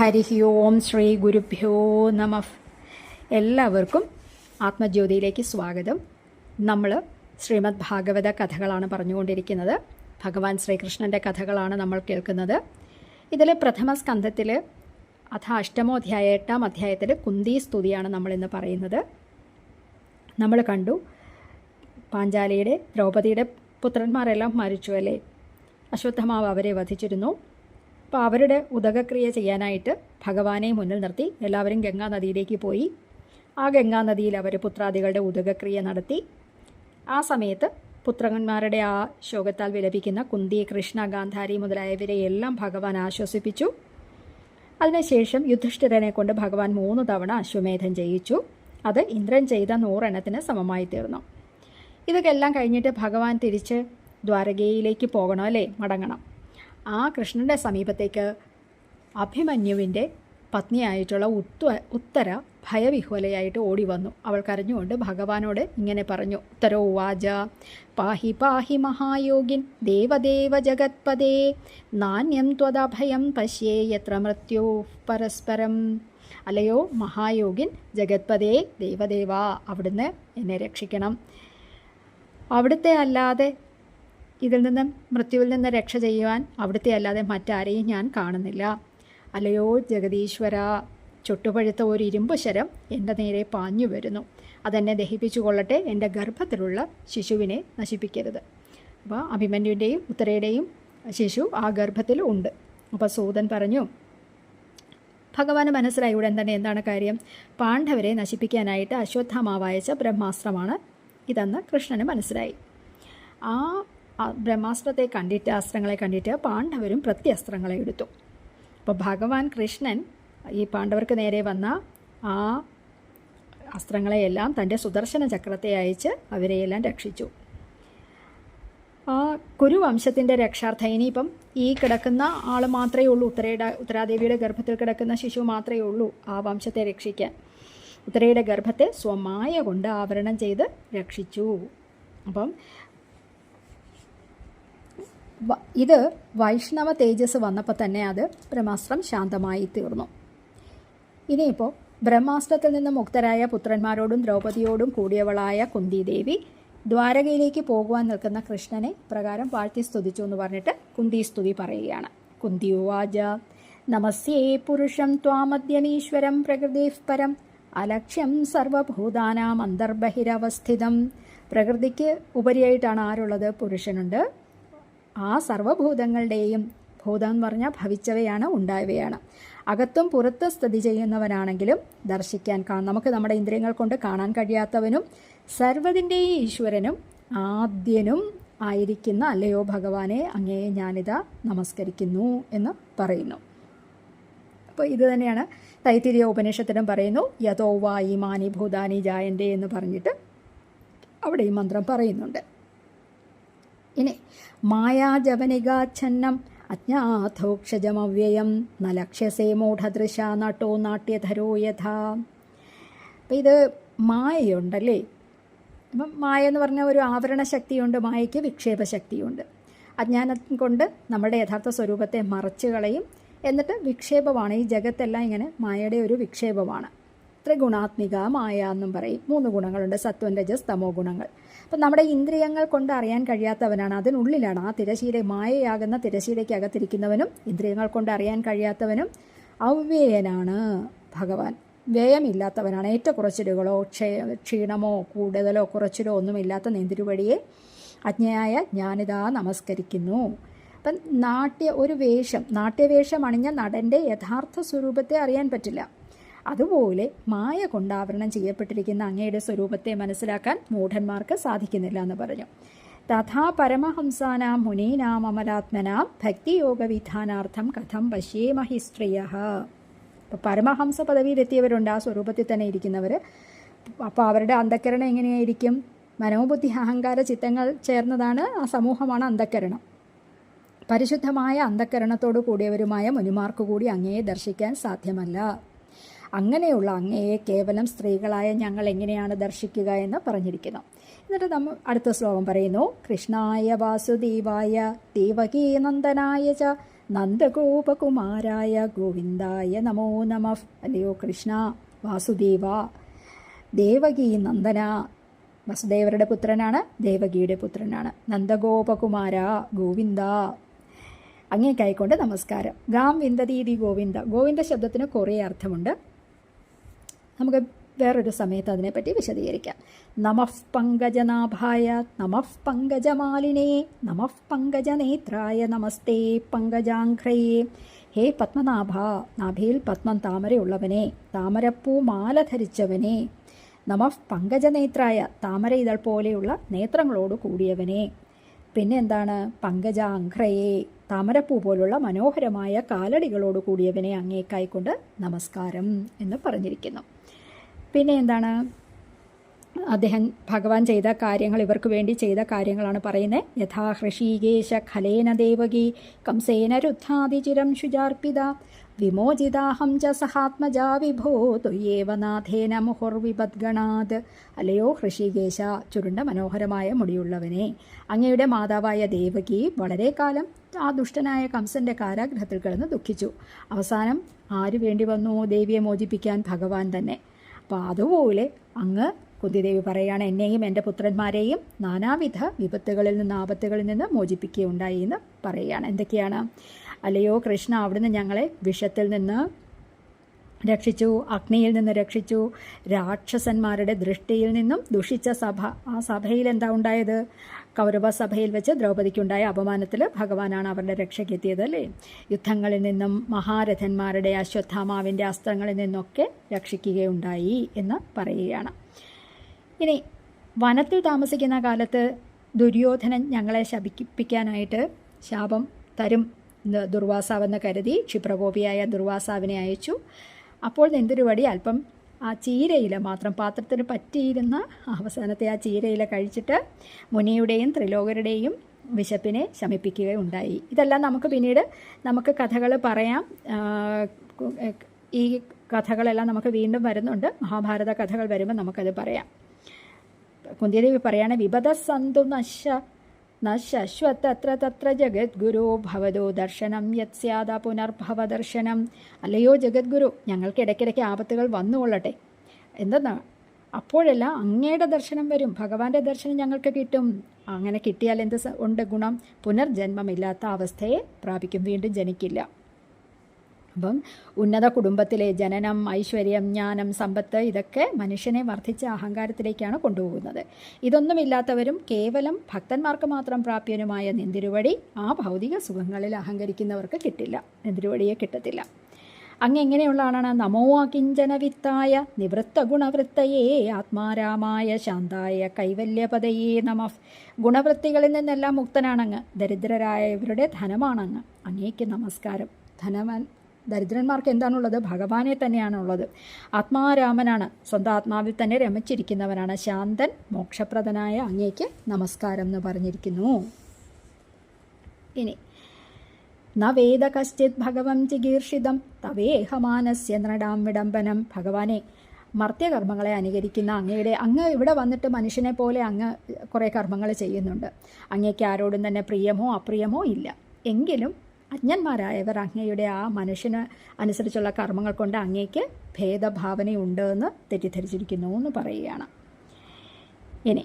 ഹരി ഓം ശ്രീ ഗുരുഭ്യോ നമ. എല്ലാവർക്കും ആത്മജ്യോതിയിലേക്ക് സ്വാഗതം. നമ്മൾ ശ്രീമദ് ഭാഗവത കഥകളാണ് പറഞ്ഞുകൊണ്ടിരിക്കുന്നത്. ഭഗവാൻ ശ്രീകൃഷ്ണന്റെ കഥകളാണ് നമ്മൾ കേൾക്കുന്നത്. ഇതിൽ പ്രഥമ സ്കന്ധത്തിൽ അഥ അഷ്ടമോധ്യായ എട്ടാം അധ്യായത്തിൽ കുന്തി സ്തുതിയാണ് നമ്മളിന്ന് പറയുന്നത്. നമ്മൾ കണ്ടു. പാഞ്ചാലിയുടെ ദ്രൗപദിയുടെ പുത്രന്മാരെല്ലാം മരിച്ചു അല്ലേ? അശ്വത്ഥമാവ് അവരെ വധിച്ചിരുന്നു. അപ്പോൾ അവരുടെ ഉദകക്രിയ ചെയ്യാനായിട്ട് ഭഗവാനെ മുന്നിൽ നിർത്തി എല്ലാവരും ഗംഗാ നദിയിലേക്ക് പോയി. ആ ഗംഗാ നദിയിൽ അവർ പുത്രാദികളുടെ ഉദകക്രിയ നടത്തി. ആ സമയത്ത് പുത്രന്മാരുടെ ആ ശോകത്താൽ വിലപിക്കുന്ന കുന്തി കൃഷ്ണ ഗാന്ധാരി മുതലായവരെ എല്ലാം ഭഗവാൻ ആശ്വസിപ്പിച്ചു. അതിനുശേഷം യുധിഷ്ഠിരനെ കൊണ്ട് ഭഗവാൻ മൂന്ന് തവണ അശ്വമേധം ചെയ്യിച്ചു അത് ഇന്ദ്രൻ ചെയ്ത നൂറെണ്ണത്തിന് സമമായി തീർന്നു. ഇതൊക്കെ എല്ലാം കഴിഞ്ഞിട്ട് ഭഗവാൻ തിരിച്ച് ദ്വാരകയിലേക്ക് പോകണം അല്ലേ? മടങ്ങണം. ആ കൃഷ്ണന്റെ സമീപത്തേക്ക് അഭിമന്യുവിന്റെ പത്നിയായിട്ടുള്ള ഉത്ത ഉത്തര ഭയവിഹ്വലയായിട്ട് ഓടി വന്നു അവൾ കരഞ്ഞുകൊണ്ട് ഭഗവാനോട് ഇങ്ങനെ പറഞ്ഞു ഉത്തരോ വാച പാഹി പാഹി മഹായോഗിൻ ദേവദേവ ജഗത്പദേ നാണ്യം ത്വദഭയം പശ്യേ യത്ര മൃത്യോ പരസ്പരം. അല്ലയോ മഹായോഗിൻ ജഗത്പദേ ദേവദേവ അവിടുന്ന് എന്നെ രക്ഷിക്കണം. അവിടുത്തെ അല്ലാതെ ഇതിൽ നിന്നും മൃത്യുവിൽ നിന്ന് രക്ഷ ചെയ്യുവാൻ അവിടുത്തെ അല്ലാതെ മറ്റാരെയും ഞാൻ കാണുന്നില്ല. അല്ലയോ ജഗദീശ്വര ചുട്ടുപഴുത്ത ഒരു ഇരുമ്പ് ശരം എന്റെ നേരെ പാഞ്ഞു വരുന്നു. അതെന്നെ ദഹിപ്പിച്ചു കൊള്ളട്ടെ എന്റെ ഗർഭത്തിലുള്ള ശിശുവിനെ നശിപ്പിക്കരുത്. അപ്പോൾ അഭിമന്യുവിന്റെയും ഉത്തരയുടെയും ശിശു ആ ഗർഭത്തിൽ ഉണ്ട്. അപ്പോൾ സൂതൻ പറഞ്ഞു ഭഗവാന് മനസ്സിലായി ഉടൻ തന്നെ എന്താണ് കാര്യം? പാണ്ഡവരെ നശിപ്പിക്കാനായിട്ട് അശ്വത്ഥമാവ് അയച്ച ബ്രഹ്മാസ്ത്രമാണ് ഇതെന്ന് കൃഷ്ണന് മനസ്സിലായി. ആ ബ്രഹ്മാസ്ത്രത്തെ കണ്ടിട്ട് അസ്ത്രങ്ങളെ കണ്ടിട്ട് പാണ്ഡവരും പ്രത്യസ്ത്രങ്ങളെ എടുത്തു. അപ്പോൾ ഭഗവാൻ കൃഷ്ണൻ ഈ പാണ്ഡവർക്ക് നേരെ വന്ന ആ അസ്ത്രങ്ങളെയെല്ലാം തന്റെ സുദർശന ചക്രത്തെ അയച്ച് അവരെയെല്ലാം രക്ഷിച്ചു. ആ കുരുവംശത്തിന്റെ രക്ഷാർത്ഥം ഇനിയിപ്പം ഈ കിടക്കുന്ന ആൾ മാത്രമേ ഉള്ളൂ ഉത്തരയുടെ ഉത്തരാദേവിയുടെ ഗർഭത്തിൽ കിടക്കുന്ന ശിശു മാത്രമേ ഉള്ളൂ ആ വംശത്തെ രക്ഷിക്കാൻ. ഉത്തരയുടെ ഗർഭത്തെ സ്വമായ കൊണ്ട് ആവരണം ചെയ്ത് രക്ഷിച്ചു. അപ്പം ഇത് വൈഷ്ണവ തേജസ് വന്നപ്പോൾ തന്നെ അത് ബ്രഹ്മാസ്ത്രം ശാന്തമായി തീർന്നു. ഇനിയിപ്പോൾ ബ്രഹ്മാസ്ത്രത്തിൽ നിന്ന് മുക്തരായ പുത്രന്മാരോടും ദ്രൗപതിയോടും കൂടിയവളായ കുന്തിദേവി ദ്വാരകയിലേക്ക് പോകുവാൻ നിൽക്കുന്ന കൃഷ്ണനെ പ്രകാരം വാഴ്ത്തി സ്തുതിച്ചു എന്ന് പറഞ്ഞിട്ട് കുന്തി സ്തുതി പറയുകയാണ്. കുന്തി ഉവാച നമസ്യേ പുരുഷം ത്വാമദ്യമീശ്വരം പ്രകൃതി പരം അലക്ഷ്യം സർവഭൂതാനാം അന്തർബഹിരവസ്ഥിതം. പ്രകൃതിക്ക് ഉപരിയായിട്ടാണ് ആരുള്ളത്? പുരുഷനുണ്ട്. ആ സർവഭൂതങ്ങളുടെയും ഭൂതം എന്ന് പറഞ്ഞാൽ ഭവിച്ചവയാണ് ഉണ്ടായവയാണ്. അകത്തും പുറത്ത് സ്ഥിതി ചെയ്യുന്നവനാണെങ്കിലും ദർശിക്കാൻ നമുക്ക് നമ്മുടെ ഇന്ദ്രിയങ്ങൾ കൊണ്ട് കാണാൻ കഴിയാത്തവനും സർവതിന്റെയും ഈശ്വരനും ആദ്യനും ആയിരിക്കുന്ന അല്ലയോ ഭഗവാനെ അങ്ങേ ഞാനിതാ നമസ്കരിക്കുന്നു എന്ന് പറയുന്നു. അപ്പോൾ ഇത് തന്നെയാണ് തൈത്തിരിയ ഉപനിഷത്തിനും പറയുന്നു യഥോ വായി മാനി ഭൂതാനി ജായന്റെ എന്ന് പറഞ്ഞിട്ട് അവിടെ ഈ മന്ത്രം പറയുന്നുണ്ട്. ഇനി മായാജവനികാച്ഛന്നം അജ്ഞാഥോക്ഷജമവ്യയം ന ലക്ഷ്യസേ മൂഢദൃശ നട്ടോ നാട്യധരോ യഥ. അപ്പം ഇത് മായയുണ്ടല്ലേ? അപ്പം മായ എന്ന് പറഞ്ഞ ഒരു ആവരണ ശക്തിയുണ്ട് മായയ്ക്ക് വിക്ഷേപ ശക്തിയുണ്ട്. അജ്ഞാനം കൊണ്ട് നമ്മുടെ യഥാർത്ഥ സ്വരൂപത്തെ മറച്ചു കളയും. എന്നിട്ട് വിക്ഷേപമാണ് ഈ ജഗത്തെല്ലാം ഇങ്ങനെ മായയുടെ ഒരു വിക്ഷേപമാണ്. ത്രിഗുണാത്മിക മായ എന്നും പറയും. മൂന്ന് ഗുണങ്ങളുണ്ട്. സത്വം രജസ് തമോ ഗുണങ്ങൾ. അപ്പം നമ്മുടെ ഇന്ദ്രിയങ്ങൾ കൊണ്ട് അറിയാൻ കഴിയാത്തവനാണ്. അതിനുള്ളിലാണ് ആ തിരശീല മായയാകുന്ന തിരശീലയ്ക്ക് അകത്തിരിക്കുന്നവനും ഇന്ദ്രിയങ്ങൾ കൊണ്ട് അറിയാൻ കഴിയാത്തവനും അവ്യയനാണ് ഭഗവാൻ. വ്യയമില്ലാത്തവനാണ്. ഏറ്റക്കുറച്ചിലുകളോ ക്ഷയ ക്ഷീണമോ കൂടുതലോ കുറച്ചിലോ ഒന്നുമില്ലാത്ത നീന്തിരുവഴിയെ അജ്ഞയായ ഞാനിതാ നമസ്കരിക്കുന്നു. അപ്പം നാട്യ ഒരു വേഷം നാട്യവേഷം അണിഞ്ഞ നടന്റെ യഥാർത്ഥ സ്വരൂപത്തെ അറിയാൻ പറ്റില്ല. അതുപോലെ മായ കൊണ്ടാവരണം ചെയ്യപ്പെട്ടിരിക്കുന്ന അങ്ങയുടെ സ്വരൂപത്തെ മനസ്സിലാക്കാൻ മൂഢന്മാർക്ക് സാധിക്കുന്നില്ല എന്ന് പറഞ്ഞു. തഥാ പരമഹംസാനാം മുനീനാം അമലാത്മനാം ഭക്തിയോഗവിധാനാർത്ഥം കഥം പശ്യേമഹി സ്ത്രീയ അപ്പോൾ പരമഹംസ പദവിയിലെത്തിയവരുണ്ട് ആ സ്വരൂപത്തിൽ തന്നെ ഇരിക്കുന്നവർ അപ്പോൾ അവരുടെ അന്ധക്കരണം എങ്ങനെയായിരിക്കും? മനോബുദ്ധി അഹങ്കാര ചിത്തങ്ങൾ ചേർന്നതാണ് ആ സമൂഹമാണ് അന്ധക്കരണം പരിശുദ്ധമായ അന്ധക്കരണത്തോടു കൂടിയവരുമായ മുനിമാർക്ക് കൂടി അങ്ങയെ ദർശിക്കാൻ സാധ്യമല്ല. അങ്ങനെയുള്ള അങ്ങയെ കേവലം സ്ത്രീകളായ ഞങ്ങൾ എങ്ങനെയാണ് ദർശിക്കുക എന്ന് പറഞ്ഞിരിക്കുന്നു. എന്നിട്ട് നമ്മൾ അടുത്ത ശ്ലോകം പറയുന്നു കൃഷ്ണായ വാസുദേവായ ദേവകീ നന്ദനായ ച നന്ദഗോപകുമാരായ ഗോവിന്ദായ നമോ നമ അല്ലയോ കൃഷ്ണ വാസുദേവ ദേവകീ നന്ദന. വസുദേവരുടെ പുത്രനാണ് ദേവകിയുടെ പുത്രനാണ്. നന്ദഗോപകുമാര ഗോവിന്ദ. അങ്ങേക്കായിക്കൊണ്ട് നമസ്കാരം. ഗാം വിന്ദതീതി ഗോവിന്ദ. ഗോവിന്ദ ശബ്ദത്തിന് കുറേ അർത്ഥമുണ്ട്. നമുക്ക് വേറൊരു സമയത്ത് അതിനെപ്പറ്റി വിശദീകരിക്കാം. നമഃ പങ്കജനാഭായ നമഃ പങ്കജമാലിനേ നമഃ പങ്കജനേത്രായ നമസ്തേ പങ്കജാംഘ്രയേ. ഹേ പത്മനാഭ നാഭിയിൽ പത്മം താമരയുള്ളവനെ താമരപ്പൂ മാല ധരിച്ചവനെ. നമഃ പങ്കജനേത്രായ താമര ഇതൾ പോലെയുള്ള നേത്രങ്ങളോട് കൂടിയവനെ. പിന്നെ എന്താണ്? താമരപ്പൂ പോലുള്ള മനോഹരമായ കാലടികളോട് കൂടിയവനെ അങ്ങേക്കായിക്കൊണ്ട് നമസ്കാരം എന്ന് പറഞ്ഞിരിക്കുന്നു. പിന്നെ എന്താണ്? അദ്ദേഹം ഭഗവാൻ ചെയ്ത കാര്യങ്ങൾ ഇവർക്ക് വേണ്ടി ചെയ്ത കാര്യങ്ങളാണ് പറയുന്നത്. യഥാ ഹൃഷീകേശ ഖലേന ദേവകി കംസേന രുദ്ധാതിചിരം ശുചാർപ്പിത. വിമോചിതാഹം ച സഹാത്മജാ വിഭോ തൊയ്യേവനാഥേന മുഹുർവിപദ്ഗണാത്. അല്ലയോ ഹൃഷികേശ ചുരുണ്ട മനോഹരമായ മുടിയുള്ളവനെ. അങ്ങയുടെ മാതാവായ ദേവകി വളരെ കാലം ആ ദുഷ്ടനായ കംസന്റെ കാരാഗ്രഹത്തിൽ കിടന്ന് ദുഃഖിച്ചു. അവസാനം ആര് വേണ്ടി വന്നു? ദേവിയെ മോചിപ്പിക്കാൻ ഭഗവാൻ തന്നെ. അപ്പോൾ അതുപോലെ അങ്ങ് കുന്തിദേവി പറയുകയാണ് എന്നെയും എന്റെ പുത്രന്മാരെയും നാനാവിധ വിപത്തുകളിൽ നിന്ന് ആപത്തുകളിൽ നിന്ന് മോചിപ്പിക്കുകയുണ്ടായി എന്ന് പറയുകയാണ് എന്തൊക്കെയാണ്? അല്ലയോ കൃഷ്ണ അവിടുന്ന് ഞങ്ങളെ വിഷത്തിൽ നിന്ന് രക്ഷിച്ചു അഗ്നിയിൽ നിന്ന് രക്ഷിച്ചു രാക്ഷസന്മാരുടെ ദൃഷ്ടിയിൽ നിന്നും ദുഷിച്ച സഭ. ആ സഭയിൽ എന്താ ഉണ്ടായത്? കൗരവ സഭയിൽ വെച്ച് ദ്രൗപദിക്കുണ്ടായ അപമാനത്തിൽ ഭഗവാനാണ് അവരുടെ രക്ഷയ്ക്കെത്തിയത് അല്ലേ? യുദ്ധങ്ങളിൽ നിന്നും മഹാരഥന്മാരുടെ അശ്വത്ഥാമാവിന്റെ അസ്ത്രങ്ങളിൽ നിന്നൊക്കെ രക്ഷിക്കുകയുണ്ടായി എന്ന് പറയുകയാണ്. ഇനി വനത്തിൽ താമസിക്കുന്ന കാലത്ത് ദുര്യോധനൻ ഞങ്ങളെ ശപിപ്പിക്കാനായിട്ട് ശാപം തരും ദുർവാസാവെന്ന് കരുതി ക്ഷിപ്രകോപിയായ ദുർവാസാവിനെ അയച്ചു. അപ്പോൾ നെന്തിരുവടി അല്പം ആ ചീരയില മാത്രം പാത്രത്തിന് പറ്റിയിരുന്ന അവസാനത്തെ ആ ചീരയില കഴിച്ചിട്ട് മുനിയുടെയും ത്രിലോകരുടെയും വിശപ്പിനെ ശമിപ്പിക്കുകയുണ്ടായി. ഇതെല്ലാം നമുക്ക് പിന്നീട് നമുക്ക് കഥകൾ പറയാം. ഈ കഥകളെല്ലാം നമുക്ക് വീണ്ടും വരുന്നുണ്ട്. മഹാഭാരത കഥകൾ വരുമ്പോൾ നമുക്കത് പറയാം. കുന്തിദേവി പറയാണ് വിപദ സന്തു നശ നശ്വത്തത്ര തത്ര ജഗദ്ഗുരു ഭവതോ ദർശനം യത് സ്യാദ പുനർഭവ ദർശനം അല്ലയോ ജഗദ്ഗുരു ഞങ്ങൾക്ക് ഇടയ്ക്കിടയ്ക്ക് ആപത്തുകൾ വന്നുകൊള്ളട്ടെ എന്തെന്നാ? അപ്പോഴെല്ലാം അങ്ങയുടെ ദർശനം വരും. ഭഗവാന്റെ ദർശനം ഞങ്ങൾക്ക് കിട്ടും. അങ്ങനെ കിട്ടിയാൽ എന്ത് ഉണ്ട് ഗുണം? പുനർജന്മമില്ലാത്ത അവസ്ഥയെ പ്രാപിക്കും. വീണ്ടും ജനിക്കില്ല. അപ്പം ഉന്നത കുടുംബത്തിലെ ജനനം ഐശ്വര്യം ജ്ഞാനം സമ്പത്ത് ഇതൊക്കെ മനുഷ്യനെ വർദ്ധിച്ച അഹങ്കാരത്തിലേക്കാണ് കൊണ്ടുപോകുന്നത്. ഇതൊന്നുമില്ലാത്തവരും കേവലം ഭക്തന്മാർക്ക് മാത്രം പ്രാപ്യനുമായ നെന്തിരുവടി ആ ഭൗതിക സുഖങ്ങളിൽ അഹങ്കരിക്കുന്നവർക്ക് കിട്ടില്ല. നെന്തിരുവടിയെ കിട്ടത്തില്ല. അങ്ങ് എങ്ങനെയുള്ള ആളാണ്? നമോ അകിഞ്ചന വിത്തായ നിവൃത്ത ഗുണവൃത്തയേ ആത്മാരാമായ ശാന്തായ കൈവല്യപതയേ നമ. ഗുണവൃത്തികളിൽ നിന്നെല്ലാം മുക്തനാണങ്ങ്. ദരിദ്രരായവരുടെ ധനമാണങ്ങ്. അങ്ങേക്ക് നമസ്കാരം. ധനവൻ ദരിദ്രന്മാർക്ക് എന്താണുള്ളത്? ഭഗവാനെ തന്നെയാണുള്ളത്. ആത്മാരാമനാണ്. സ്വന്തം ആത്മാവിൽ തന്നെ രമിച്ചിരിക്കുന്നവനാണ്. ശാന്തൻ മോക്ഷപ്രദനായ അങ്ങേക്ക് നമസ്കാരം എന്ന് പറഞ്ഞിരിക്കുന്നു. ഇനി ന വേദ കശ്ചിത് ഭഗവം ചികീർഷിതം തവേഹമാനസ്യ നടാം വിടംബനം. ഭഗവാനെ മർത്യകർമ്മങ്ങളെ അനുകരിക്കുന്ന അങ്ങയുടെ അങ്ങ് ഇവിടെ വന്നിട്ട് മനുഷ്യനെ പോലെ അങ്ങ് കുറേ കർമ്മങ്ങൾ ചെയ്യുന്നുണ്ട്. അങ്ങേക്ക് ആരോടും തന്നെ പ്രിയമോ അപ്രിയമോ ഇല്ല. എങ്കിലും അജ്ഞന്മാരായവർ അങ്ങയുടെ ആ മനുഷ്യന് അനുസരിച്ചുള്ള കർമ്മങ്ങൾ കൊണ്ട് അങ്ങേക്ക് ഭേദഭാവനയുണ്ട് എന്ന് തെറ്റിദ്ധരിച്ചിരിക്കുന്നു എന്ന് പറയുകയാണ്. ഇനി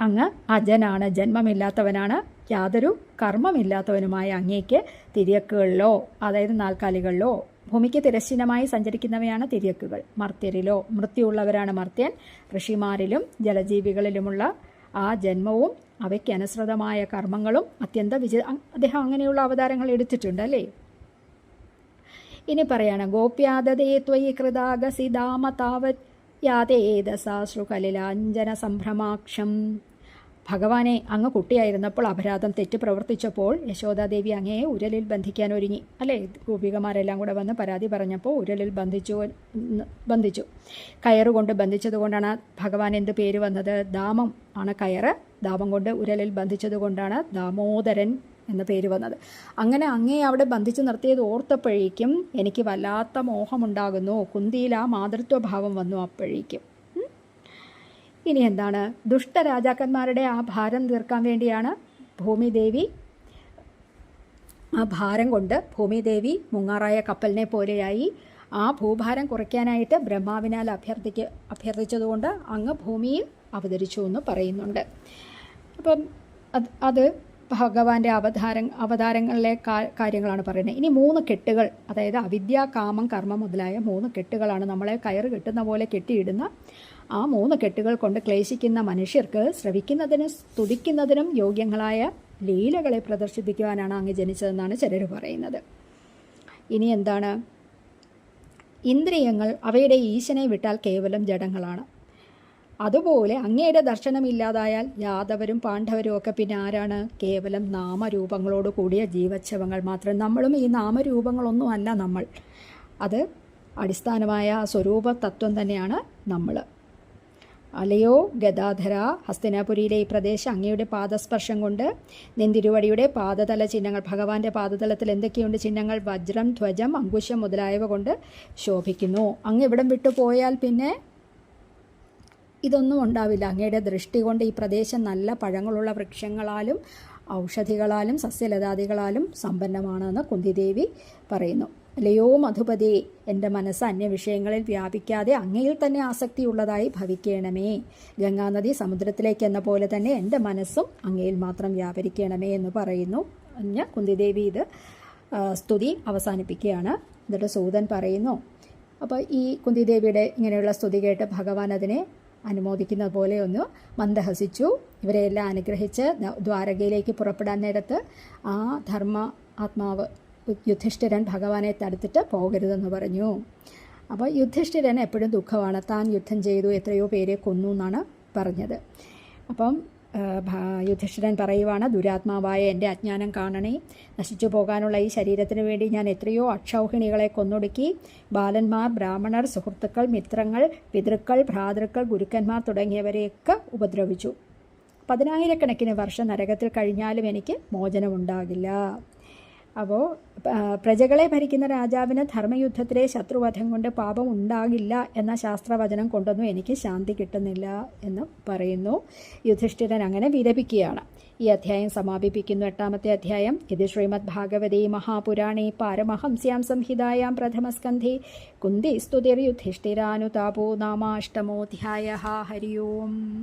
അങ്ങ് അജനാണ് ജന്മമില്ലാത്തവനാണ് യാതൊരു കർമ്മമില്ലാത്തവനുമായ അങ്ങേക്ക് തിരിയക്കുകളിലോ അതായത് നാൽക്കാലികളിലോ ഭൂമിക്ക് തിരശ്ചീനമായി സഞ്ചരിക്കുന്നവയാണ് തിരിയക്കുകൾ മർത്യരിലോ മൃത്യുള്ളവരാണ് മർത്യൻ. ഋഷിമാരിലും ജലജീവികളിലുമുള്ള ആ ജന്മവും അവയ്ക്ക് അനുസൃതമായ കർമ്മങ്ങളും അത്യന്ത വിജ അദ്ദേഹം അങ്ങനെയുള്ള അവതാരങ്ങൾ എടുത്തിട്ടുണ്ട് അല്ലേ? ഇനി പറയാണ് ഗോപ്യാദതേ ത്വയി കൃതാഗസിദാമ താവത് ദസാശ്രുകലിലാഞ്ജന സംഭ്രമാക്ഷം ഭഗവാനെ അങ്ങ് കുട്ടിയായിരുന്നപ്പോൾ അപരാധം തെറ്റ് പ്രവർത്തിച്ചപ്പോൾ യശോദാദേവി അങ്ങയെ ഉരലിൽ ബന്ധിക്കാൻ ഒരുങ്ങി. അല്ലേ? ഗോപികമാരെല്ലാം കൂടെ വന്ന് പരാതി പറഞ്ഞപ്പോൾ ഉരലിൽ ബന്ധിച്ചു ബന്ധിച്ചു. കയറുകൊണ്ട് ബന്ധിച്ചതുകൊണ്ടാണ് ഭഗവാൻ എന്ത് പേര് വന്നത്? ദാമം ആണ് കയറ്. ദാമം കൊണ്ട് ഉരലിൽ ബന്ധിച്ചതുകൊണ്ടാണ് ദാമോദരൻ എന്ന പേര് വന്നത്. അങ്ങനെ അങ്ങേ അവിടെ ബന്ധിച്ചു നിർത്തിയത് ഓർത്തപ്പോഴേക്കും എനിക്ക് വല്ലാത്ത മോഹമുണ്ടാകുന്നു. കുന്തിയിൽ ആ മാതൃത്വഭാവം വന്നു അപ്പോഴേക്കും. ഇനി എന്താണ്? ദുഷ്ടരാജാക്കന്മാരുടെ ആ ഭാരം തീർക്കാൻ വേണ്ടിയാണ് ഭൂമിദേവി ആ ഭാരം കൊണ്ട് ഭൂമിദേവി മുങ്ങാറായ കപ്പലിനെ പോലെയായി ആ ഭൂഭാരം കുറയ്ക്കാനായിട്ട് ബ്രഹ്മാവിനാൽ അഭ്യർത്ഥിക്ക അഭ്യർത്ഥിച്ചതുകൊണ്ട് അങ്ങ് ഭൂമിയിൽ അവതരിച്ചു എന്ന് പറയുന്നുണ്ട്. അപ്പം അത് അത് ഭഗവാന്റെ അവതാര അവതാരങ്ങളിലെ കാര്യങ്ങളാണ് പറയുന്നത്. ഇനി മൂന്ന് കെട്ടുകൾ അതായത് അവിദ്യ കാമം കർമ്മം മുതലായ മൂന്ന് കെട്ടുകളാണ് നമ്മളെ കയറ് കെട്ടുന്ന പോലെ കെട്ടിയിടുന്ന ആ മൂന്ന് കെട്ടുകൾ കൊണ്ട് ക്ലേശിക്കുന്ന മനുഷ്യർക്ക് ശ്രവിക്കുന്നതിനും സ്തുതിക്കുന്നതിനും യോഗ്യങ്ങളായ ലീലകളെ പ്രദർശിപ്പിക്കുവാനാണ് അങ്ങ് ജനിച്ചതെന്നാണ് ചിലർ പറയുന്നത്. ഇനി എന്താണ്? ഇന്ദ്രിയങ്ങൾ അവയുടെ ഈശനെ വിട്ടാൽ കേവലം ജഡങ്ങളാണ്. അതുപോലെ അങ്ങയുടെ ദർശനമില്ലാതായാൽ യാദവരും പാണ്ഡവരും ഒക്കെ പിന്നെ ആരാണ്? കേവലം നാമരൂപങ്ങളോട് കൂടിയ ജീവച്ഛവങ്ങൾ മാത്രം. നമ്മളും ഈ നാമരൂപങ്ങളൊന്നും അല്ല നമ്മൾ. അത് അടിസ്ഥാനമായ സ്വരൂപ തത്വം തന്നെയാണ് നമ്മൾ അലയോ ഗദാധര ഹസ്തനാപുരിയിലെ ഈ പ്രദേശം അങ്ങയുടെ പാദസ്പർശം കൊണ്ട് നെന്തിരുവടിയുടെ പാദതല ചിഹ്നങ്ങൾ ഭഗവാന്റെ പാദതലത്തിൽ എന്തൊക്കെയുണ്ട് ചിഹ്നങ്ങൾ? വജ്രം ധ്വജം അങ്കുശം മുതലായവ കൊണ്ട് ശോഭിക്കുന്നു. അങ്ങ് ഇവിടം വിട്ടു പോയാൽ പിന്നെ ഇതൊന്നും ഉണ്ടാവില്ല. അങ്ങയുടെ ദൃഷ്ടി കൊണ്ട് ഈ പ്രദേശം നല്ല പഴങ്ങളുള്ള വൃക്ഷങ്ങളാലും ഔഷധികളാലും സസ്യലതാദികളാലും സമ്പന്നമാണെന്ന് കുന്തിദേവി പറയുന്നു. ലയോ മധുപതി എന്റെ മനസ്സ് അന്യ വിഷയങ്ങളിൽ വ്യാപിക്കാതെ അങ്ങയിൽ തന്നെ ആസക്തിയുള്ളതായി ഭവിക്കണമേ. ഗംഗാനദി സമുദ്രത്തിലേക്ക് എന്ന പോലെ തന്നെ എന്റെ മനസ്സും അങ്ങയിൽ മാത്രം വ്യാപരിക്കണമേ എന്ന് പറയുന്നു. അന്യ കുന്തിദേവി ഇത് സ്തുതി അവസാനിപ്പിക്കുകയാണ്. എന്നിട്ട് സൂതൻ പറയുന്നു അപ്പോൾ ഈ കുന്തിദേവിയുടെ ഇങ്ങനെയുള്ള സ്തുതി കേട്ട് ഭഗവാൻ അതിനെ അനുമോദിക്കുന്ന പോലെ ഒന്ന് മന്ദഹസിച്ചു. ഇവരെയെല്ലാം അനുഗ്രഹിച്ച് ദ്വാരകയിലേക്ക് പുറപ്പെടാൻ നേരത്ത് ആ ധർമ്മ ആത്മാവ് യുധിഷ്ഠിരൻ ഭഗവാനെ തടുത്തിട്ട് പോകരുതെന്ന് പറഞ്ഞു. അപ്പോൾ യുധിഷ്ഠിരൻ എപ്പോഴും ദുഃഖമാണ്. താൻ യുദ്ധം ചെയ്തു എത്രയോ പേരെ കൊന്നു എന്നാണ് പറഞ്ഞത്. അപ്പം യുധിഷ്ഠിരൻ പറയുവാണ് ദുരാത്മാവായ എന്റെ അജ്ഞാനം കാണണേ. നശിച്ചു പോകാനുള്ള ഈ ശരീരത്തിന് വേണ്ടി ഞാൻ എത്രയോ അക്ഷൗഹിണികളെ കൊന്നൊടുക്കി. ബാലന്മാർ ബ്രാഹ്മണർ സുഹൃത്തുക്കൾ മിത്രങ്ങൾ പിതൃക്കൾ ഭ്രാതൃക്കൾ ഗുരുക്കന്മാർ തുടങ്ങിയവരെയൊക്കെ ഉപദ്രവിച്ചു. പതിനായിരക്കണക്കിന് വർഷം നരകത്തിൽ കഴിഞ്ഞാലും എനിക്ക് മോചനമുണ്ടാകില്ല. അപ്പോൾ പ്രജകളെ ഭരിക്കുന്ന രാജാവിന് ധർമ്മയുദ്ധത്തിലെ ശത്രുവധം കൊണ്ട് പാപം ഉണ്ടാകില്ല എന്ന ശാസ്ത്രവചനം കൊണ്ടൊന്നും എനിക്ക് ശാന്തി കിട്ടുന്നില്ല എന്ന് പറയുന്നു. യുധിഷ്ഠിരൻ അങ്ങനെ വിരപിക്കുകയാണ്. ഈ അധ്യായം സമാപിപ്പിക്കുന്നു. എട്ടാമത്തെ അധ്യായം. ഇത് ശ്രീമദ് ഭാഗവതി മഹാപുരാണേ പാരമഹംസ്യാം സംഹിതായാം പ്രഥമസ്കന്ധി. കുന്തി സ്തുതിർ യുധിഷ്ഠിരാനുതാപോ നാമാഷ്ടമോധ്യായ ഹരി ഓം